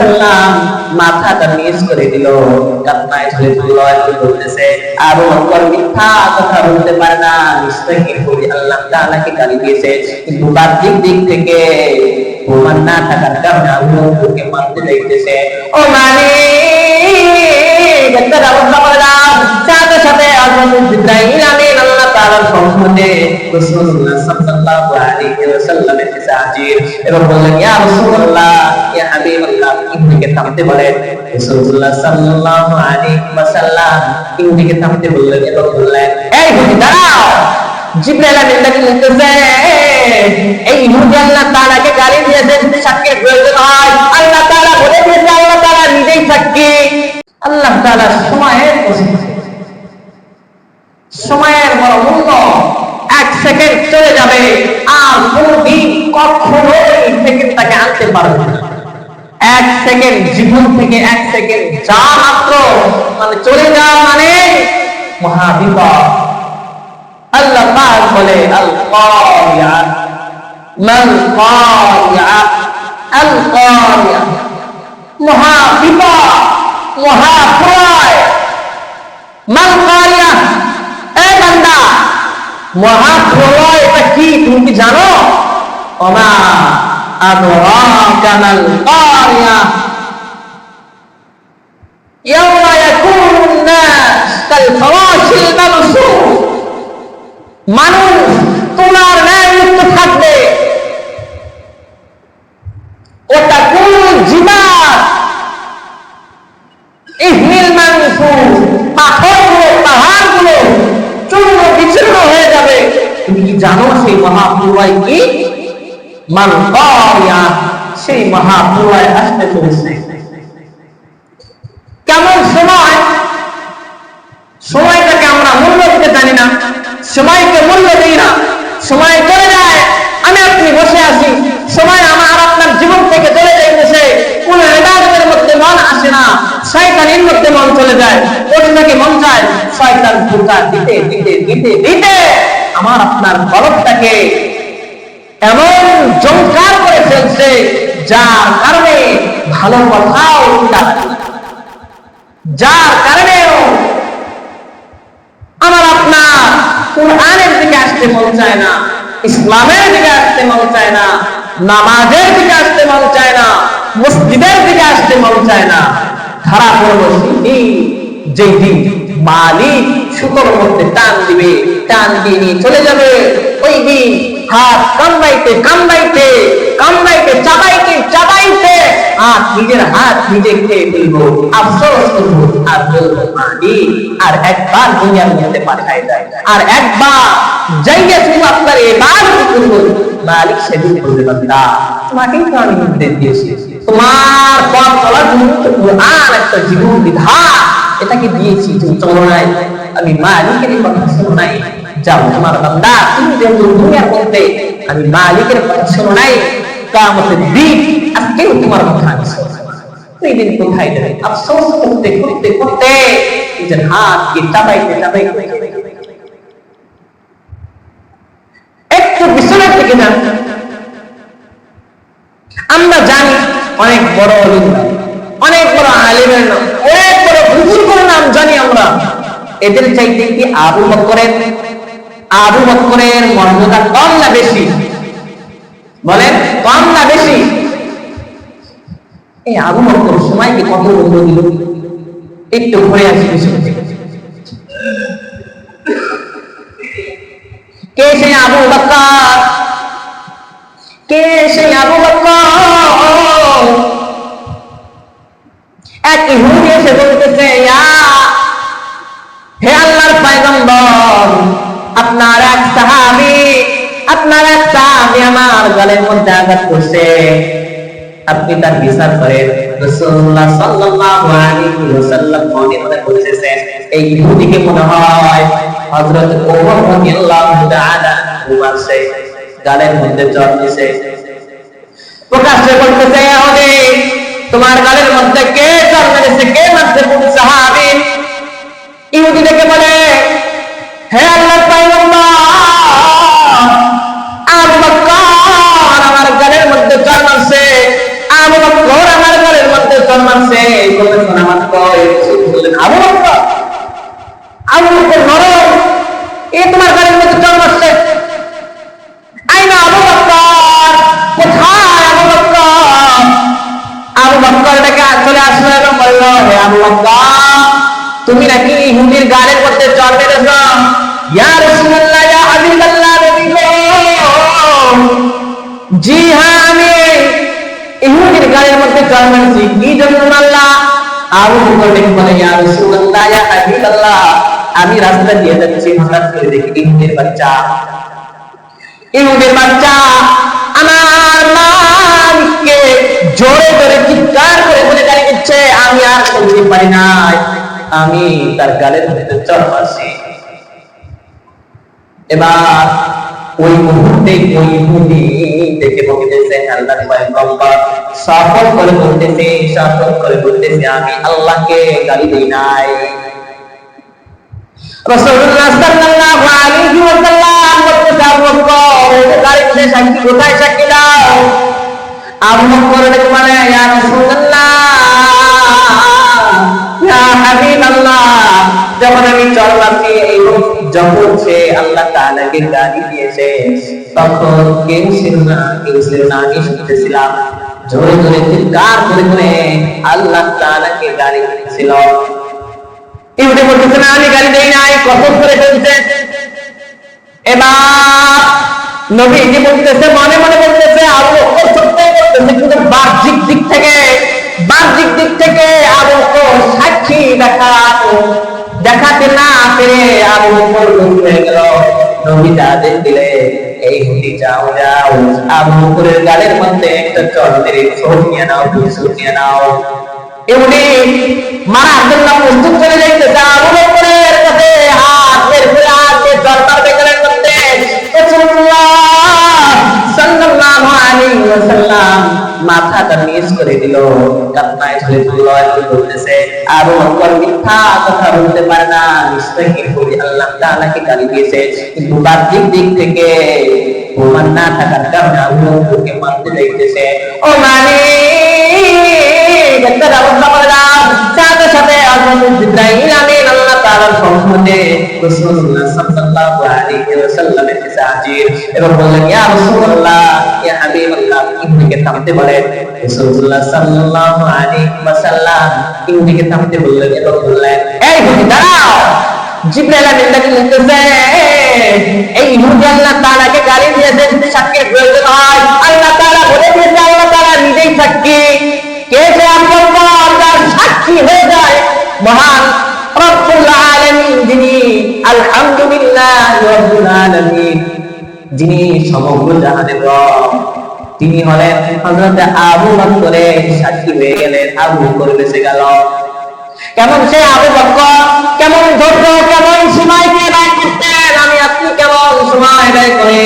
সাল্লাম মাথাটা নিচ করে দিল, কান্নায় ঝরে পড়ল একটু বলতেছে, আবু বকর মিথ্যা কথা বলতে পারে না, নিশ্চয়ই কি আল্লাহ তাআলাকে গালি দিয়েছে। কিন্তু বাহ্যিক দিক থেকে প্রমাণ না থাকার কারণে আবু বকরকে মারতে চাইতেছে ও মালিক একটা ব্যবস্থা করে দাও সাথে সাথে হযরত জিবরাইল আমিন আল্লাহ তাআলার সম্মুখে রাসূলুল্লাহ সাল্লাল্লাহু আলাইহি ওয়াসাল্লামের কাছে হাজির এবং বললেন, ইয়া রাসূলুল্লাহ থামতে বলেন রাসূলুল্লাহ সাল্লাল্লাহু আলাইহি ওয়াসাল্লাম ইবনিকে থামতে বললেন এবং বললেন এই হুদি দাঁড়াও! জিব্রাইল আমিন তাকে বলতেছে, এই ইহুদি আল্লাহ তাআলাকে গালি দিয়েছেন সাক্ষীর প্রয়োজন হয় এক সেকেন্ড জীবন থেকে এক সেকেন্ড যা মাত্র মানে চলে যাওয়া মানে মহাবিপদ। আল্লাহ পাক বলে আল কারিয়া মাল কারিয়া আল কারিয়া মহাবিপদ মহাপ্রয় মাল কারিয়া এ বান্দা মহাপ্রলয় এটা কি তুমি কি জানো? ওমা মাল কারিয়া ইয়াওমা ইয়াকুনুন নাস কাল ফারাশিল মাবসুস মানুষ তোমার ন্যায় মুক্ত থাকবে। ওটা কোন জীবাত ইহমিল মানসুস পাথরগুলো, পাহাড়গুলো চূর্ণ বিচূর্ণ হয়ে যাবে। তুমি কি জানো সেই মহাপ্রলয় কি? মান কারিয়া সেই মহাপ্রলয় আসতে চলেছে। কেমন সময়? সময়টাকে আমরা মূল্য দিতে জানি না। সময়কে মূল্য দিই না। সময় চলে যায়, আমি আপনি বসে আছি। সময় আমার আপনার জীবন থেকে চলে যাইতেছে। কোন ইবাদতের মধ্যে মন আসে না। শয়তানের মধ্যে মন চলে যায়। কোনটাকে মন চায়, শয়তান দিতে দিতে দিতে দিতে। আমার আপনার কলবটাকে এমন জংকার করে ফেলছে, যার কারণে ভালো কথাও। যার কারণেও আমার আপনার কোরআনের দিকে আসতে মন চায় না, ইসলামের দিকে আসতে মন চায় না, নামাজের দিকে আসতে মন চায় না, মসজিদের দিকে আসতে মন চায় না ধারা সেই যেই দিন মালিক সুতোর মধ্যে টান দিবে, টান দিয়ে নিয়ে চলে যাবে। ওই দিন হাত কামড়াইতে কামড়াইতে কামড়াইতে, চাবাইতে চাবাইতে আর নিজের হাত নিজে খেয়ে ফেলব, আফসোস করব, আর বলব মালিক আর একবার দুনিয়ার মধ্যে পাঠাই দেয়। আর একবার যাইয়ে শুধু আপনার এবার মালিক সেদিন বলতে বান্দা, তোমাকেই তো আমি নির্দেশ দিয়েছি। তোমার পথ চলার জন্য কোরআন একটা জীবন বিধান এটাকে দিয়েছি তুমি চলো নাই আমি মালিকের কথা শোনো নাই যাও তোমার বান্দা, তুমি যেহেতু দুনিয়ার মধ্যে, আমি মালিকের কথা শোনো নাই কামতের দিন আজকেও তোমার কথা আমি ওই দিন কোথায় যাবে? আফসোস করতে করতে করতে নিজের হাতকে চাবাইতে চাবাইতে একটু পিছনের দিকে যান আমরা জানি অনেক বড় অলিম অনেক বড় আলিমের নাম, অনেক বড় বুজুর্গের নাম জানি আমরা। এদের চাইতে কি আবু বকরের আবু বকরের মর্যাদা কম না বেশি? বলেন, কম না বেশি? এই আবু বকর সময়কে কত মূল্য দিল? একটু ঘুরে আসি কে সেই আবু বকর কে সেই এসে বলতেছে হে আল্লাহর পয়গম্বর, আপনার এক সাহাবী, আপনার এক সাহাবী আমার গলের মধ্যে আঘাত করছে। আপনি তার বিচার করেন। রাসূলুল্লাহ সাল্লাল্লাহু আলাইহি ওয়াসাল্লাম মনে মনে বলতেছে এই ইহুদিকে মনে হয় হযরত ওমর রাদিয়াল্লাহু তাআলা ঘুমাচ্ছে গালের মধ্যে জ্বর প্রকাশ্যে বলতেছে ইহুদি তোমার গালের মধ্যে কে জ্বর মেরেছে কে মারছে কোন সাহাবী? ইহুদি ডেকে বলে, হে পয়গম্বর, আবু আমার গালের মধ্যে মারছে বকর আমার গালের মধ্যে মারছে বকর আবু বকর নরম এ তোমার গাড়ির মধ্যে বকর ডেকে চলে আসলো এবং বলল, হে আবু তুমি নাকি ইহুদির গালের মধ্যে চর মেরেছ? ইয়া রাসূলুল্লাহ, ইয়া হাবিবাল্লাহ নবী জি হ্যাঁ আমি ইহুদির গালের মধ্যে চর মেরেছি। কি জন্য আল্লাহ আবু বকর বলে, ইয়া রাসূলুল্লাহ, ইয়া হাবিবাল্লাহ, আমি রাস্তা দিয়ে যাচ্ছি, হঠাৎ করে দেখি ইহুদির বাচ্চা। ইহুদের বাচ্চা, আমার মালিককে জোরে জোরে চিৎকার করে বলে দিচ্ছে আমি আর শুনতে পারি নাই আমি তার গালের মধ্যে চর মারছি। এবার ওই মুহূর্তে, ওই ইহুদি দেখে বলতেছে আল্লাহ পয়গম্বর সফল করে বলতেছে সফল করে বলতেছে, আমি আল্লাহকে গালি দেই নাই। রাসূলুল্লাহ সাল্লাল্লাহু আলাইহি ওয়াসাল্লাম বলতে দাও? হাবিবাল্লাহ। যখন আমি যখন সে আল্লাহ দিয়েছে, তখন কেউ ছিল না, কেউ ছিল না আমি শুনতেছিলাম চিৎকার করে করে আল্লাহ বলতেছে না, আমি দেই নাই করে এবার নবী বলতেছে, মনে মনে বলতেছে, আবু বকর কিন্তু বাহ্যিক দিক থেকে, বাহ্যিক দিক থেকে আবু সাক্ষী দেখা দেখাতে না পেরে আবু হয়ে গেল। নবী আদেশ দিলে, এই হুদি যাও যাও, আবু বকরের গালের মধ্যে একটা চল মেরে ছোট নিয়ে নাও দুই নিয়ে নাও। এমনি মারার জন্য প্রস্তুত চলে যাইতেছে আবু বকরের কাছে। হাত বের করে হাতে দরবার বেকারের মধ্যে রাসূলুল্লাহ সাল্লাল্লাহু আলাইহি ওয়াসাল্লাম মাথাটা নিচ করে দিল বলতেছে বকর মিথ্যা কথা বলতে পারে না আল্লাহ তাআলাকে গালি দিয়েছে। কিন্তু বাহ্যিক দিক থেকে প্রমাণ না থাকার কারণে যাইতেছে ও দাও সাথে সাথে জিবরাইল আমিন আল্লাহ তাআলার রাসূলুল্লাহ সাল্লাল্লাহু আলাইহি ওয়াসাল্লামের কাছে হাজির এবং বললেন, ইয়া রাসূলুল্লাহ ইয়া হাবিবাল্লাহ ইবনিকে থামতে বলেন। রাসূলুল্লাহ সাল্লাল্লাহু আলাইহি ওয়াসাল্লাম ইবনিকে থামতে বললেন এবং বললেন, এই হুদি দাঁড়াও! জিবরাইল আমিন তাকে বলতেছে, এই ইহুদি আল্লাহ তাআলাকে গালি দিয়েছে সাক্ষীর প্রয়োজন হয়। আল্লাহ তাআলা বলে দিয়েছে, আল্লাহ তাআলা নিজেই সাক্ষী। কে সে আপনার সাক্ষী হয়ে যায়, মহান রব্বুল আলহামদুলিল্লাহ যিনি সমগ্র জাহানের তিনি হলেন হযরত আবু বকরে সাক্ষী হয়ে গেলেন। আবু বকর বেঁচে গেল। কেমন সে আবু বকর কেমন ধৈর্য, কেমন সময় ব্যয় করতেন? আমি আপনি কেমন সময় ব্যয় করে